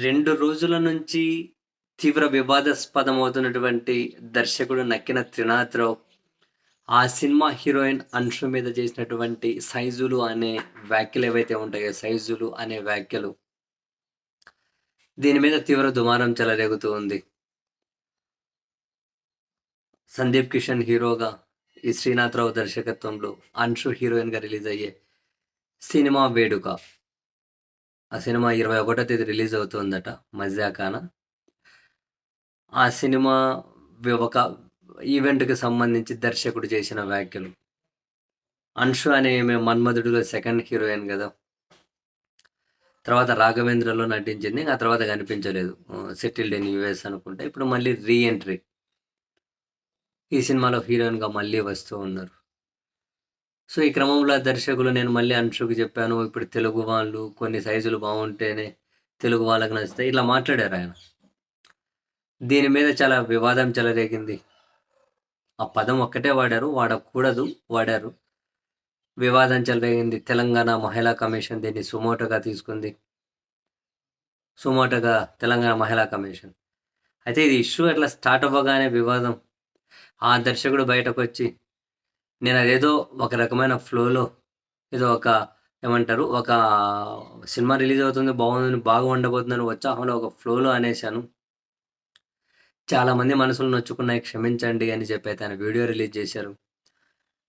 రెండు రోజుల నుంచి తీవ్ర వివాదాస్పదమవుతున్నటువంటి దర్శకుడు నక్కిన త్రినాథ్రావు ఆ సినిమా హీరోయిన్ అంశం మీద చేసినటువంటి సైజులు అనే వ్యాఖ్యలు ఏవైతే ఉంటాయో సైజులు అనే వ్యాఖ్యలు దీని మీద తీవ్ర దుమారం చెలరేగుతూ ఉంది. సందీప్ కిషన్ హీరోగా ఈ శ్రీనాథరావు దర్శకత్వంలో అంశు హీరోయిన్గా రిలీజ్ అయ్యే సినిమా వేడుక ఆ సినిమా ఇరవై ఒకటో తేదీ రిలీజ్ అవుతుందట మజాకాన ఆ సినిమా ఒక ఈవెంట్కి సంబంధించి దర్శకుడు చేసిన వ్యాఖ్యలు. అన్షు అనే ఈమె మన్మధుడిలో సెకండ్ హీరోయిన్ కదా. తర్వాత రాఘవేంద్రలో నటించింది ఆ తర్వాత కనిపించలేదు. సెటిల్డ్ ఇన్ యుఎస్ అనుకుంటే. ఇప్పుడు మళ్ళీ రీ ఎంట్రీ ఈ సినిమాలో హీరోయిన్గా మళ్ళీ వస్తూ ఉన్నారు. సో ఈ క్రమంలో దర్శకులు నేను మళ్ళీ అంశుకు చెప్పాను ఇప్పుడు తెలుగు వాళ్ళు కొన్ని సైజులు బాగుంటేనే తెలుగు వాళ్ళకి నచ్చుతాయి. ఇట్లా మాట్లాడారు ఆయన. దీని మీద చాలా వివాదం చెలరేగింది. ఆ పదం ఒక్కటే వాడారు వాడకూడదు వాడారు. వివాదం చెలరేగింది. తెలంగాణ మహిళా కమిషన్ దీన్ని సుమోటోగా తీసుకుంది. సుమోటోగా తెలంగాణ మహిళా కమిషన్. అయితే ఇది ఇష్యూ అట్లా స్టార్ట్ అవ్వగానే వివాదం. ఆ దర్శకుడు బయటకు వచ్చి నేను అదేదో ఒక రకమైన ఫ్లోలో ఏదో ఒక ఏమంటారు ఒక సినిమా రిలీజ్ అవుతుంది బాగుంది బాగా ఉండబోతుందని ఉత్సాహంలో ఒక ఫ్లోలో అనేశాను. చాలా మంది మనసులు నొచ్చుకున్నాయి క్షమించండి అని చెప్పి అయితే ఆయన వీడియో రిలీజ్ చేశారు.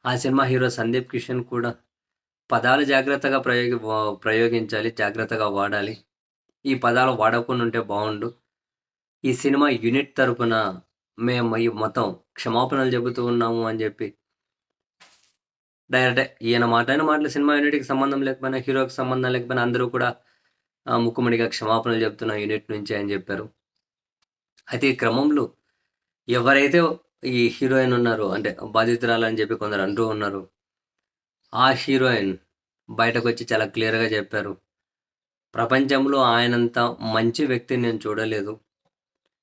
ఆ సినిమా హీరో సందీప్ కిషన్ కూడా పదాలు జాగ్రత్తగా ప్రయోగి ప్రయోగించాలి జాగ్రత్తగా వాడాలి. ఈ పదాలు వాడకుండా ఉంటే బాగుండు. ఈ సినిమా యూనిట్ తరపున మేము ఈ మొత్తం క్షమాపణలు చెబుతూ ఉన్నాము అని చెప్పి డైరెక్ట్ ఈయన మాట్లాడిన మాటలు సినిమా యూనిట్కి సంబంధం లేకపోయినా హీరోకి సంబంధం లేకపోయినా అందరూ కూడా ముక్కుమడిగా క్షమాపణలు చెప్తున్నా యూనిట్ నుంచి అని చెప్పారు. అయితే ఈ క్రమంలో ఎవరైతే ఈ హీరోయిన్ ఉన్నారో అంటే బాధితురాలు అని చెప్పి కొందరు అంటూ ఉన్నారు ఆ హీరోయిన్ బయటకు వచ్చి చాలా క్లియర్గా చెప్పారు. ప్రపంచంలో ఆయనంత మంచి వ్యక్తిని నేను చూడలేదు.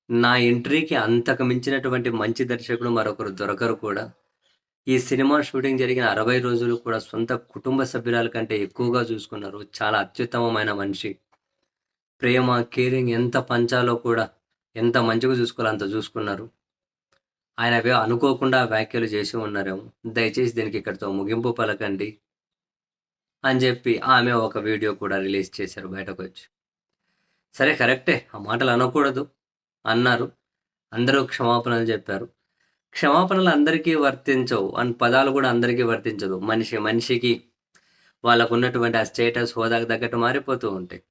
నా ఎంట్రీకి అంతకు మించినటువంటి మంచి దర్శకుడు మరొకరు దొరకరు కూడా. ఈ సినిమా షూటింగ్ జరిగిన అరవై రోజులు కూడా సొంత కుటుంబ సభ్యురాల కంటే ఎక్కువగా చూసుకున్నారు. చాలా అత్యుత్తమమైన మనిషి. ప్రేమ కేరింగ్ ఎంత పంచాలో కూడా ఎంత మంచిగా చూసుకోవాలో అంత చూసుకున్నారు. ఆయన అవే అనుకోకుండా వ్యాఖ్యలు చేసి ఉన్నారేమో. దయచేసి దీనికి ఇక్కడితో ముగింపు పలకండి అని చెప్పి ఆమె ఒక వీడియో కూడా రిలీజ్ చేశారు బయటకు వచ్చి. సరే కరెక్టే. ఆ మాటలు అనకూడదు. అన్నారు. అందరూ క్షమాపణలు చెప్పారు. క్షమాపణలు అందరికీ వర్తించవు. అని పదాలు కూడా అందరికీ వర్తించదు. మనిషి మనిషికి వాళ్ళకు ఉన్నటువంటి ఆ స్టేటస్ హోదాకు తగ్గట్టు మారిపోతూ ఉంటాయి.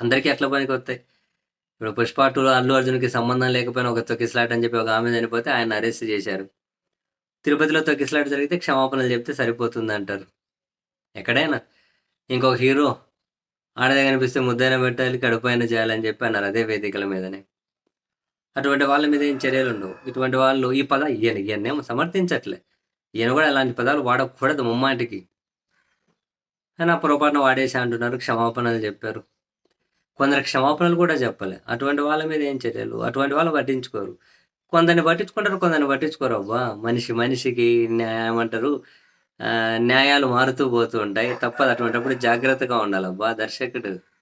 అందరికీ ఎట్లా పనికి వస్తాయి. ఇప్పుడు పుష్ప టూలో అల్లు అర్జున్కి సంబంధం లేకపోయినా ఒక తొక్కిస్లాట్ అని చెప్పి ఒక ఆమె చనిపోతే ఆయన అరెస్ట్ చేశారు. తిరుపతిలో తొక్కిసలాట జరిగితే క్షమాపణలు చెప్తే సరిపోతుంది అంటారు ఎక్కడైనా ఇంకొక హీరో ఆడదే కనిపిస్తే ముద్దైనా పెట్టాలి కడుపైన చేయాలని చెప్పి అన్నారు అదే వేదికల మీదనే. అటువంటి వాళ్ళ మీద ఏం చర్యలు ఉండవు. ఇటువంటి వాళ్ళు ఈ పద ఈయన ఈయనేమో సమర్థించట్లే. ఈయన కూడా అలాంటి పదాలు వాడకూడదు ముమ్మాటికి. అని ఆ పొరపాటున వాడేసి అంటున్నారు క్షమాపణలు చెప్పారు. కొందరు క్షమాపణలు కూడా చెప్పలే. అటువంటి వాళ్ళ మీద ఏం చర్యలు? అటువంటి వాళ్ళు పట్టించుకోరు. కొందరిని పట్టించుకుంటారు కొందరిని పట్టించుకోరు. అబ్బా మనిషి మనిషికి న్యాయం అంటారు. న్యాయాలు మారుతూ పోతూ ఉంటాయి. తప్పదు అటువంటిప్పుడు జాగ్రత్తగా ఉండాలి. అబ్బా దర్శకుడు.